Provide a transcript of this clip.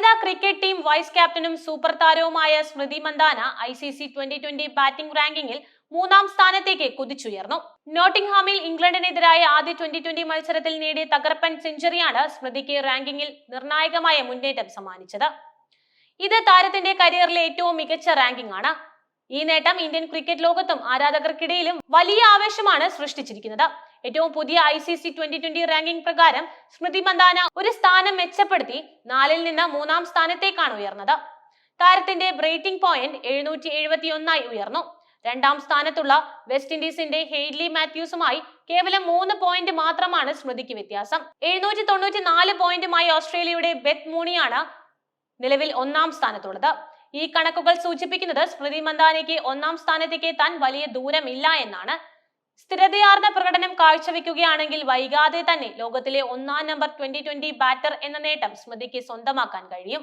വനിതാ cricket team vice ക്യാപ്റ്റനും super താരവുമായ Smriti Mandhana I C C twenty twenty batting റാങ്കിങ്ങിൽ മൂന്നാം സ്ഥാനത്തേക്ക് കുതിച്ചുയർന്നു. നോട്ടിംഗ്ഹാമിൽ ഇംഗ്ലണ്ടിനെതിരായ ആദ്യ ട്വന്റി ട്വന്റി മത്സരത്തിൽ നേടിയ തകർപ്പൻ സെഞ്ചുറിയാണ് സ്മൃതിക്ക് റാങ്കിങ്ങിൽ നിർണായകമായ മുന്നേറ്റം സമ്മാനിച്ചത്. ഇത് താരത്തിന്റെ കരിയറിലെ ഏറ്റവും മികച്ച റാങ്കിംഗ് ആണ് ഈ നേട്ടം ഇന്ത്യൻ ക്രിക്കറ്റ് ലോകത്തും ആരാധകർക്കിടയിലും വലിയ ആവേശമാണ് സൃഷ്ടിച്ചിരിക്കുന്നത്. ഏറ്റവും പുതിയ I C C twenty twenty ranking പ്രകാരം സ്മൃതി മന്ദാന ഒരു സ്ഥാനം മെച്ചപ്പെടുത്തി നാലിൽ നിന്ന് മൂന്നാം സ്ഥാനത്തേക്കാണ് ഉയർന്നത്. താരത്തിന്റെ ബ്രേറ്റിംഗ് പോയിന്റ് എഴുന്നൂറ്റി എഴുപത്തി ഒന്നായി ഉയർന്നു. രണ്ടാം സ്ഥാനത്തുള്ള വെസ്റ്റ് ഇൻഡീസിന്റെ ഹെയ്ഡ്ലി മാത്യൂസുമായി കേവലം മൂന്ന് പോയിന്റ് മാത്രമാണ് സ്മൃതിക്ക് വ്യത്യാസം. എഴുന്നൂറ്റി തൊണ്ണൂറ്റി നാല് പോയിന്റുമായി ഓസ്ട്രേലിയയുടെ ബെത്ത് മൂണിയാണ് നിലവിൽ ഒന്നാം സ്ഥാനത്തുള്ളത്. ഈ കണക്കുകൾ സൂചിപ്പിക്കുന്നത് സ്മൃതി മന്ദാനയ്ക്ക് ഒന്നാം സ്ഥാനത്തേക്ക് എത്താൻ വലിയ ദൂരമില്ല എന്നാണ്. സ്ഥിരതയാർന്ന പ്രകടനം കാഴ്ചവെക്കുകയാണെങ്കിൽ വൈകാതെ തന്നെ ലോകത്തിലെ ഒന്നാം നമ്പർ ട്വന്റി ട്വന്റി ബാറ്റർ എന്ന നേട്ടം സ്മൃതിക്ക് സ്വന്തമാക്കാൻ കഴിയും.